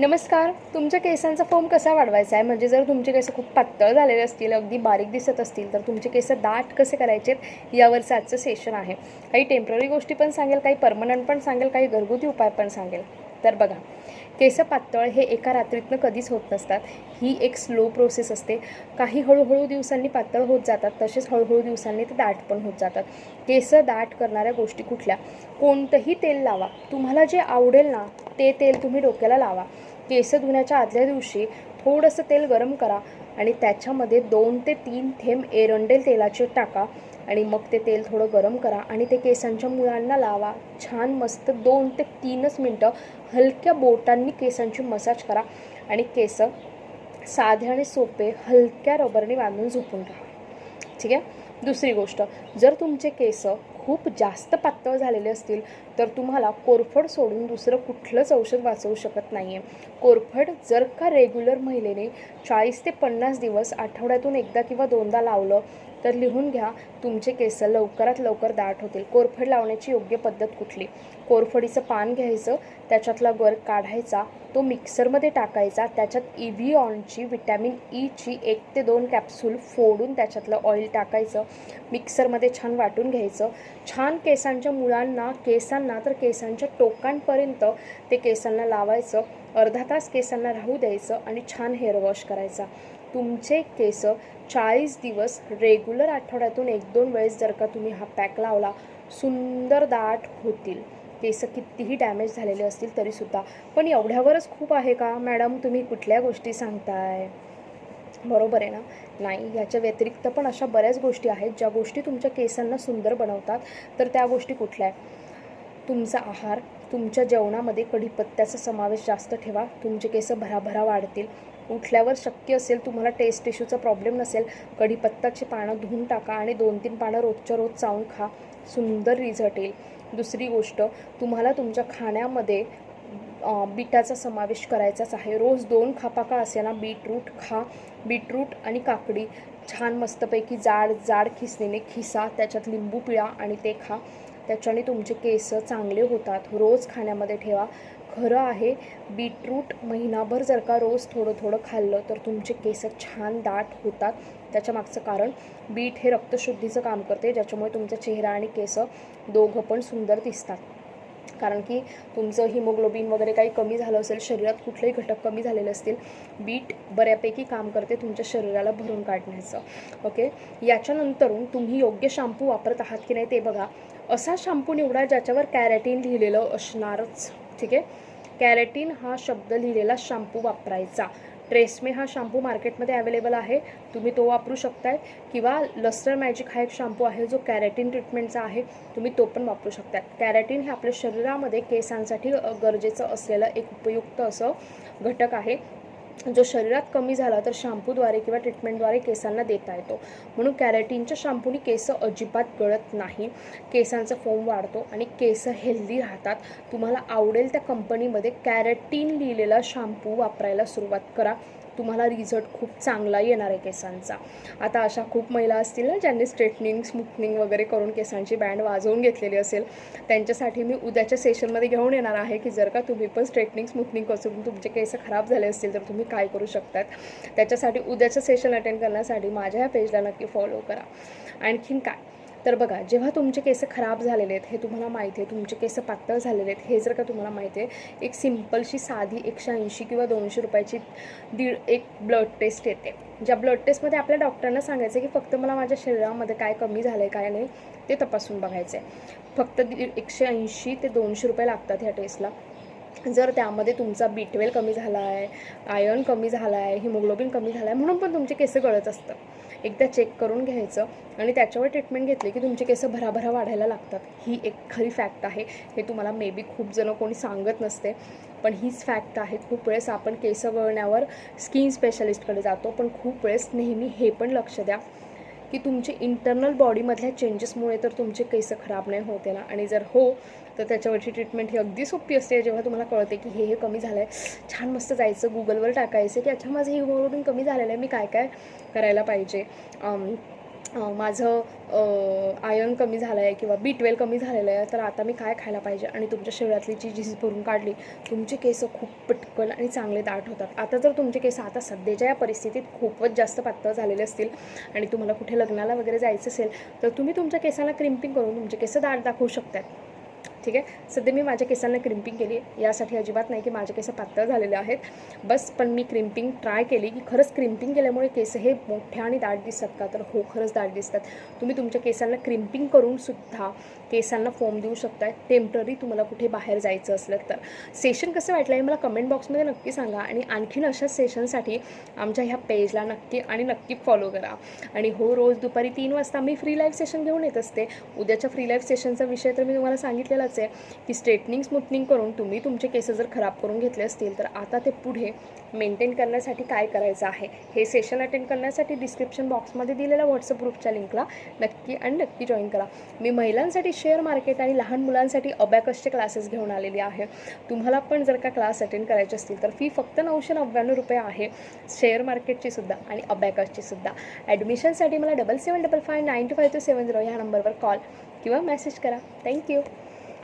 नमस्कार. तुमच्या केसांचा फोम कसा वाढवायचा आहे? म्हणजे जर तुमचे केस खूप पातळ झालेले असतील अगदी बारीक दिसत असतील तर तुमचे केस दाट कसे करायचे यावरचं आजचं सेशन आहे. काही टेंपररी गोष्टी पण सांगेल काही परमनंट पण सांगेल काही घरगुती उपाय पण सांगेल. तर बघा केस पातळ हे एका रात्रीतनं कधीच होत नसतात. ही एक स्लो प्रोसेस असते. काही हळूहळू दिवसांनी पातळ होत जातात तसेच हळूहळू दिवसांनी ते दाट पण होत जातात. केस दाट करणाऱ्या गोष्टी कुठल्या? कोणतंही तेल लावा. तुम्हाला जे आवडेल ना ते तेल तुम्ही डोक्याला लावा. केस धुण्याच्या आदल्या दिवशी थोडंसं तेल गरम करा आणि त्याच्यामध्ये दोन ते तीन थेंब एरंडेल तेलाचे टाका आणि मग ते तेल थोडं गरम करा आणि ते केसांच्या मुळांना लावा. छान मस्त दोन ते तीनच मिनटं हलक्या बोटांनी केसांची मसाज करा आणि केस साधे आणि सोपे हलक्या रबरने बांधून झोपून राहा. ठीक आहे? दुसरी गोष्ट जर तुमचे केस खूप जास्त पातळ झालेले असतील तर तुम्हाला कोरफड सोडून दुसरं कुठलंच औषध वाचवू शकत नाही आहे कोरफड जर का रेग्युलर महिलेने चाळीस ते पन्नास दिवस आठवड्यातून एकदा किंवा दोनदा लावलं तर लिहून घ्या तुमचे केस लवकरात लवकर दाट होतील. कोरफड लावण्याची योग्य पद्धत कुठली? कोरफडीचं पान घ्यायचं त्याच्यातला गर काढायचा तो मिक्सरमध्ये टाकायचा त्याच्यात इव्हिऑनची विटॅमिन ईची एक ते दोन कॅप्सूल फोडून त्याच्यातलं ऑइल टाकायचं मिक्सरमध्ये छान वाटून घ्यायचं. छान केसांच्या मुळांना केसांना तर केसांच्या टोकांपर्यंत ते केसांना लावायचं. अर्धा तास केसांना राहू द्यायचं आणि छान हेअर वॉश करायचा. तुमचे केस चाळीस दिवस रेग्युलर आठवड्यातून एक दोन वेळेस जर का तुम्ही हा पॅक लावला सुंदर दाट होतील. केस कितीही डॅमेज झालेले असतील तरीसुद्धा. पण एवढ्यावरच खूप आहे का? मॅडम तुम्ही कुठल्या गोष्टी सांगताय? बरोबर आहे ना? नाही याच्या व्यतिरिक्त पण अशा बऱ्याच गोष्टी आहेत ज्या गोष्टी तुमच्या केसांना सुंदर बनवतात. तर त्या गोष्टी कुठल्या आहेत? तुमचा आहार तुमच्या जेवणामध्ये कढीपत्त्याचा समावेश जास्त ठेवा. तुमचे केस भराभरा वाढतील. उठल्यावर शक्य असेल तुम्हाला टेस्ट टिश्यूचा प्रॉब्लेम नसेल कढीपत्ताची पानं धुवून टाका आणि दोन तीन पानं रोजच्या रोज चावून खा. सुंदर रिझल्ट येईल. दुसरी गोष्ट तुम्हाला तुमच्या खाण्यामध्ये बीटाचा समावेश करायचाच आहे. रोज दोन खापाका असेना बीटरूट खा. बीटरूट आणि काकडी छान मस्तपैकी जाड जाड खिसणीने खिसा त्याच्यात लिंबू पिळा आणि ते खा. त्याच्याने तुमचे केस चांगले होतात. रोज खाण्यामध्ये ठेवा. खरं आहे बीटरूट महिनाभर जर का रोज थोडं थोडं खाल्लं तर तुमचे केस छान दाट होतात. त्याच्या मागचं कारण बीट हे रक्तशुद्धीचं काम करते ज्याच्यामुळे तुमचा चेहरा आणि केस दोघं पण सुंदर दिसतात. कारण की तुमचं हिमोग्लोबिन वगैरे काही कमी झालं असेल शरीरात कुठलेही घटक कमी झालेले असतील बीट बऱ्यापैकी काम करते तुमच्या शरीराला भरून काढण्याचं. ओके? याच्यानंतरून तुम्ही योग्य शॅम्पू वापरत आहात की नाही ते बघा. असा शॅम्पू निवडा ज्याच्यावर कॅरेटीन लिहिलेलं असणारच. ठीक आहे? कॅरेटीन हा शब्द लिहिलेला शॅम्पू वापरायचा. ट्रेसमे हा शॅम्पू मार्केटमध्ये अवेलेबल आहे. तुम्ही तो वापरू शकताय. किंवा लस्टर मॅजिक हा एक शॅम्पू आहे जो कॅरेटीन ट्रीटमेंटचा आहे. तुम्ही तो पण वापरू शकता कॅरेटीन हे आपल्या शरीरामध्ये केसांसाठी गरजेचं असलेलं एक उपयुक्त असं घटक आहे. जो शरीरात कमी झाला तर शॅम्पूद्वारे किंवा ट्रीटमेंटद्वारे केसांना देता येतो. म्हणून कॅरेटीनच्या शॅम्पूनी केस अजिबात गळत नाही. केसांचा फोम वाढतो आणि केस हेल्दी राहतात. तुम्हाला आवडेल त्या कंपनीमध्ये कॅरेटीन लिहिलेला शॅम्पू वापरायला सुरुवात करा. तुम्हाला रिझल्ट खूप चांगला येणार आहे केसांचा. आता अशा खूप महिला असतील ना ज्यांनी स्ट्रेटनिंग स्मूथनिंग वगैरे करून केसांची बँड वाजवून घेतलेली असेल त्यांच्यासाठी मी उद्याच्या सेशनमध्ये घेऊन येणार आहे की जर का तुम्ही पण स्ट्रेटनिंग स्मूथनिंग करून तुमचे केस खराब झाले असतील तर तुम्ही काय करू शकतात? त्याच्यासाठी उद्याचं सेशन अटेंड करण्यासाठी माझ्या ह्या पेजला नक्की फॉलो करा. आणखीन काय? तर बघा जेव्हा तुमचे केस खराब झालेले आहेत हे तुम्हाला माहिती आहे तुमचे केस पातळ झालेले आहेत हे जर का तुम्हाला माहिती आहे एक सिम्पलशी साधी एकशे ऐंशी किंवा दोनशे रुपयाची दीड एक ब्लड टेस्ट येते. ज्या ब्लड टेस्टमध्ये आपल्या डॉक्टरांना सांगायचं की फक्त मला माझ्या शरीरामध्ये काय कमी झालं आहे काय नाही ते तपासून बघायचं आहे फक्त दीड एकशे ऐंशी ते दोनशे रुपये लागतात ह्या टेस्टला. जर त्यामध्ये तुमचा बी ट्वेल कमी झाला आहे आयर्न कमी झाला आहे हिमोग्लोबिन कमी झाला आहे म्हणून पण तुमचे केस गळत असतं एकदा चेक करून घ्यायचं आणि त्याच्यावर ट्रीटमेंट घेतली की तुमचे केस भराभरा वाढायला लागतात. ही एक खरी फॅक्ट आहे. हे तुम्हाला मे बी खूप जणं कोणी सांगत नसते पण हीच फॅक्ट आहे. खूप वेळेस आपण केस वळण्यावर स्किन स्पेशलिस्टकडे जातो पण खूप वेळेस नेहमी हे पण लक्ष द्या. की तुमचे इंटरनल बॉडीमधल्या चेंजेसमुळे तर तुमचे केस खराब नाही होते ना. आणि जर हो तर त्याच्यावरची ट्रीटमेंट ही अगदी सोपी असते जेव्हा तुम्हाला कळते की हे हे कमी झालं आहे छान मस्त जायचं गुगलवर टाकायचं की अच्छा माझं हिमोग्लोबिन कमी झालेलं आहे मी काय काय करायला पाहिजे? माझं आयर्न कमी झालं आहे किंवा बी ट्वेल कमी झालेलं आहे तर आता मी काय खायला पाहिजे? आणि तुमच्या शरीरातली जी झीज भरून काढली तुमचे केस खूप पटकन आणि चांगले दाट होतात. आता जर तुमचे केस आता सध्याच्या या परिस्थितीत खूपच जास्त पातळ झालेले असतील आणि तुम्हाला कुठे लग्नाला वगैरे जायचं असेल तर तुम्ही तुमच्या केसाला क्रिम्पिंग करून तुमचे केस दाट दाखवू शकतात ठीक आहे? सध्या मी माझ्या केसांना क्रिम्पिंग केली यासाठी अजिबात नाही की माझे केस पातळ झालेले आहेत. बस पण मी क्रिम्पिंग ट्राय केली की खरंच क्रिम्पिंग केल्यामुळे केस हे मोठ्या आणि दाट दिसतात का? तर हो खरंच दाट दिसतात. तुम्ही तुमच्या केसांना क्रिम्पिंग करून सुद्धा केसांना फॉर्म देऊ शकताय. टेंपररी तुम्हाला कुठे बाहेर जायचं असलं तर. सेशन कसं वाटलं आहे मला कमेंट बॉक्समध्ये नक्की सांगा आणि आणखीन अशा सेशनसाठी आमच्या ह्या पेजला नक्की आणि नक्की फॉलो करा. आणि हो रोज दुपारी तीन वाजता मी फ्री लाईव्ह सेशन घेऊन येत असते. उद्याच्या फ्री लाईव्ह सेशनचा विषय तर मी तुम्हाला सांगितलेलाच आहे की स्ट्रेटनिंग स्मूथनिंग करून तुम्ही तुमचे केस जर खराब करून घेतले असतील तर आता ते पुढे मेंटेन करण्यासाठी काय करायचं आहे? हे सेशन अटेंड करण्यासाठी डिस्क्रिप्शन बॉक्समध्ये दिलेल्या व्हॉट्सअप ग्रुपच्या लिंकला नक्की आणि नक्की जॉईन करा. मी महिलांसाठी शेअर मार्केट आणि लहान मुलांसाठी अबॅकसचे क्लासेस घेऊन आलेली आहे. तुम्हाला पण जर का क्लास अटेंड करायचे असतील तर फी फक्त नऊशे नव्याण्णव रुपये आहे. शेअर मार्केटची सुद्धा आणि अबॅकसची सुद्धा. ॲडमिशनसाठी मला double seven double five nine two five two seven zero ह्या नंबरवर कॉल किंवा मेसेज करा. थँक्यू